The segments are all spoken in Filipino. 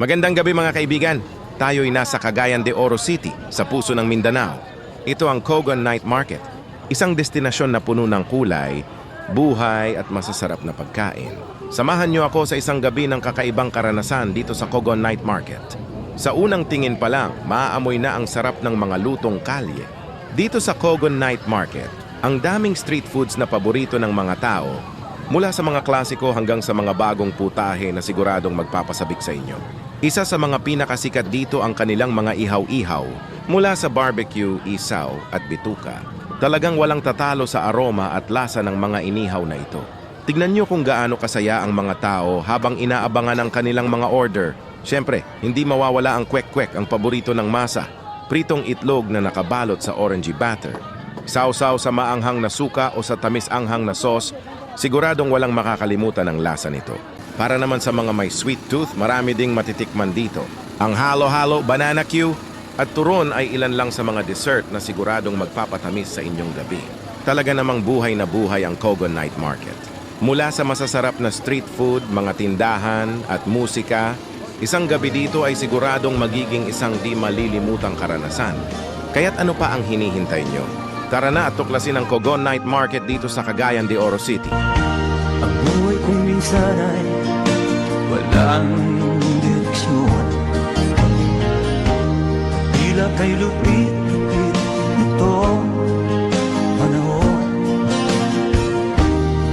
Magandang gabi mga kaibigan. Tayo'y nasa Cagayan de Oro City, sa puso ng Mindanao. Ito ang Kogon Night Market, isang destinasyon na puno ng kulay, buhay at masasarap na pagkain. Samahan niyo ako sa isang gabi ng kakaibang karanasan dito sa Kogon Night Market. Sa unang tingin pa lang, maaamoy na ang sarap ng mga lutong kalye. Dito sa Kogon Night Market, ang daming street foods na paborito ng mga tao Mula sa mga klasiko hanggang sa mga bagong putahe na siguradong magpapasabik sa inyo. Isa sa mga pinakasikat dito ang kanilang mga ihaw-ihaw mula sa barbecue, isaw at bituka. Talagang walang tatalo sa aroma at lasa ng mga inihaw na ito. Tignan nyo kung gaano kasaya ang mga tao habang inaabangan ang kanilang mga order. Siyempre, hindi mawawala ang kwek-kwek ang paborito ng masa, pritong itlog na nakabalot sa orangey batter. Sausaw sa maanghang na suka o sa tamis-anghang na sauce, siguradong walang makakalimutan ang lasa nito. Para naman sa mga may sweet tooth, marami ding matitikman dito. Ang halo-halo, banana Q, at turon ay ilan lang sa mga dessert na siguradong magpapatamis sa inyong gabi. Talaga namang buhay na buhay ang Kogon Night Market. Mula sa masasarap na street food, mga tindahan at musika, isang gabi dito ay siguradong magiging isang di malilimutang karanasan. Kaya't ano pa ang hinihintay nyo? Tara na at tuklasin ang Kogon Night Market dito sa Cagayan de Oro City. Ang buhay kong minsan ay walang direksyon. Tila kay lupit-lupit itong panahon.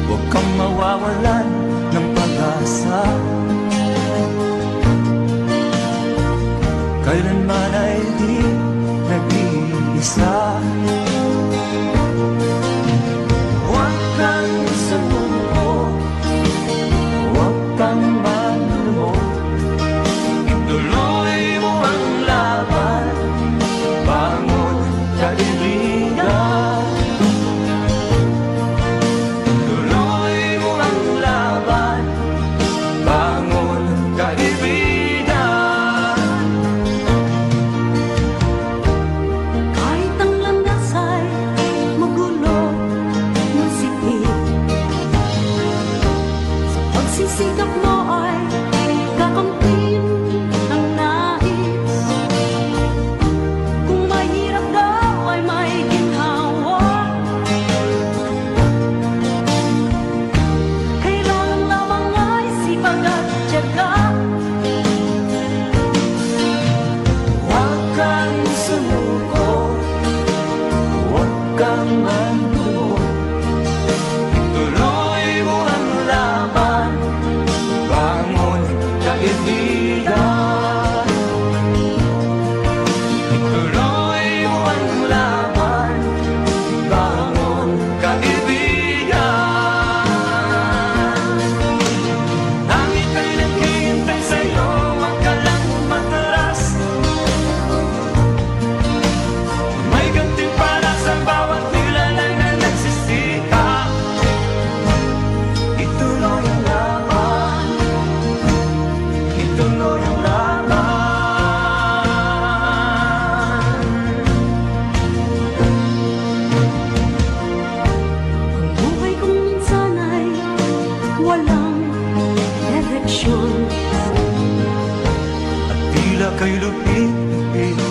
Huwag kang mawawalan ng pag-asa. Kailanman ay di nag-iisa pagsisikap mo ay kakampin walang direksyon. At tila kay lupit-lupit